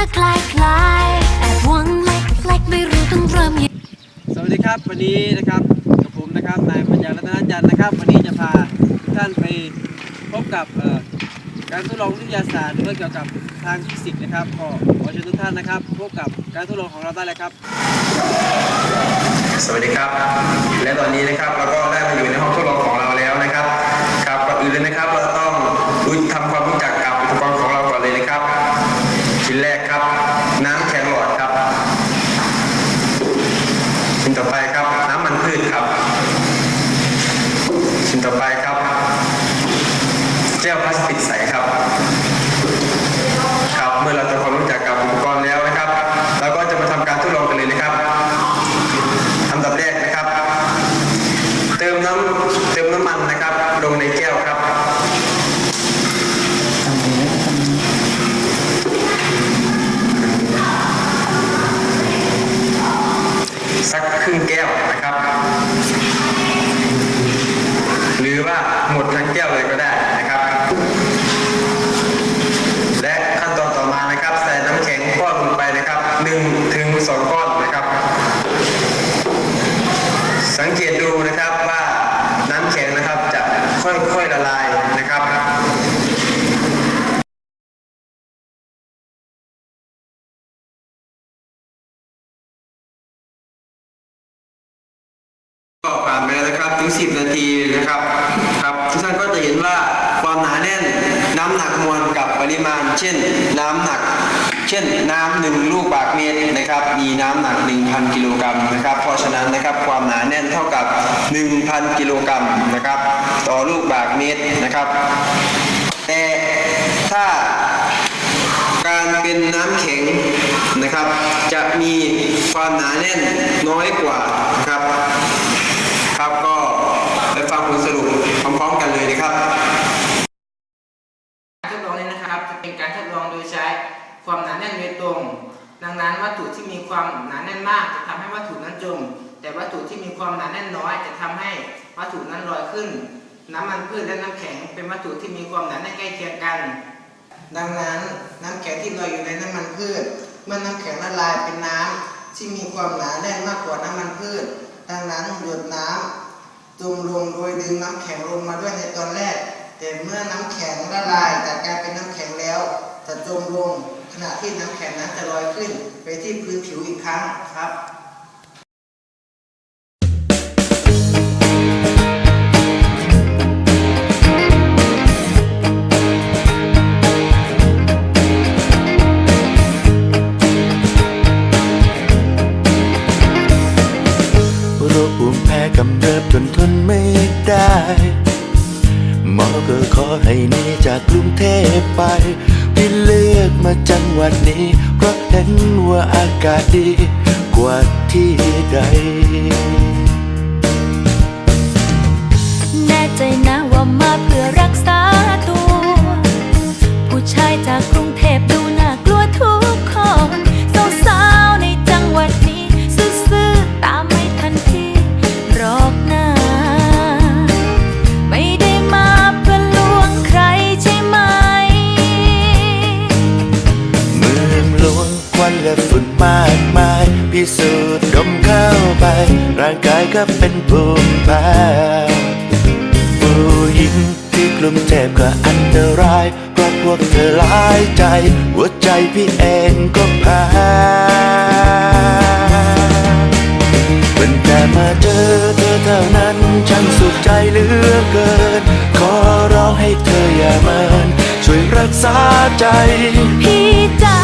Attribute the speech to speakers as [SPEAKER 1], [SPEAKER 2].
[SPEAKER 1] จะคลายคลายแอบห
[SPEAKER 2] วั
[SPEAKER 1] งเล็กเล็กไม่รู้ต้องเริ่มยัง
[SPEAKER 2] สวัสดีครับวันนี้นะครับกับผมนะครับนายปัญญารัตนจันทร์นะครับ วันนี้จะพาทุกท่านไปพบกับการทดลองวิทยาศาสตร์เรื่องเกี่ยวกับทางฟิสิกส์นะครับขอขอเชิญทุกท่านนะครับ พบกับการทดลองของเราได้เลยครับ
[SPEAKER 3] สวัสดีครับ และตอนนี้นะครับเราก็ ต่อไปครับ แก้วพลาสติกใสครับ ครับเมื่อเราทำความรู้จักกับอุปกรณ์แล้วนะครับเราก็จะมาทำการทดลองกันเลยนะครับอันดับแรกนะครับ เติมน้ำเติมน้ำมันนะครับ ลงในแก้วครับสักครึ่งแก้วนะครับ หรือว่าหมดทั้งแก้วเลยก็ได้นะครับ และขั้นตอนต่อมานะครับ ใส่น้ำแข็งก้อนลงไปนะครับ1ถึง2ก้อนนะครับ สังเกตดูนะครับว่าน้ำแข็งนะครับจะ ค่อยๆละลายนะครับก็ผ่านไปแล้วนะครับถึง 10 นาทีนะครับครับทุกท่านก็จะเห็นว่าความหนาแน่นน้ำหนักมวลกับปริมาณ เช่น น้ำหนัก เช่น น้ำหนึ่งลูกบาศก์เมตรนะครับ มีน้ำหนัก 1,000 กิโลกรัมนะครับ เพราะฉะนั้นนะครับความหนาแน่นเท่ากับ 1,000 กิโลกรัมนะครับ ต่อลูกบาศก์เมตรนะครับ แต่ถ้าการเป็นน้ำแข็งนะครับ จะมีความหนาแน่นน้อยกว่านะครับครับก็ไปฟังผลสรุปพร้อมๆกันเลยนะครับ
[SPEAKER 4] การทดลองนี้นะครับจะเป็นการทดลองโดยใช้ความหนาแน่นโดยตรง ดังนั้นวัตถุที่มีความหนาแน่นมากจะทำให้วัตถุนั้นจม แต่วัตถุที่มีความหนาแน่นน้อยจะทำให้วัตถุนั้นลอยขึ้น น้ำมันพืชและน้ำแข็งเป็นวัตถุที่มีความหนาแน่นใกล้เคียงกัน ดังนั้นน้ำแข็งที่ลอยอยู่ในน้ำมันพืช เมื่อน้ำแข็งละลายเป็นน้ำที่มีความหนาแน่นมากกว่าน้ำมันพืช ดังนั้นหยดน้ำจมลงโดยดึงน้ำแข็งลงมาด้วยในตอนแรก แต่เมื่อน้ำแข็งละลายจากการเป็นน้ำแข็งแล้วจะจมลงขณะที่น้ำแข็งนั้นจะลอยขึ้นไปที่พื้นผิวอีกครั้งครับ
[SPEAKER 5] กำเริบจนทนไม่ได้หมอก็ขอให้หนีจากกรุงเทพไปที่เลือกมาจังหวัดนี้ เพราะเห็นว่าอากาศดีกว่าที่ใด
[SPEAKER 6] แน่ใจนะว่ามาเพื่อ
[SPEAKER 5] กายก็เป็นภูมิแพ้ผู้หญิงที่กลุ่มเทพก็อันตรายเพราะพวกเธอหลายใจ หัวใจพี่เองก็แพ้เป็นแต่มาเจอเธอเท่านั้นช่างสุขใจเหลือเกิน ขอร้องให้เธออย่าเมินช่วยรักษาใจ
[SPEAKER 6] พี่จ๋า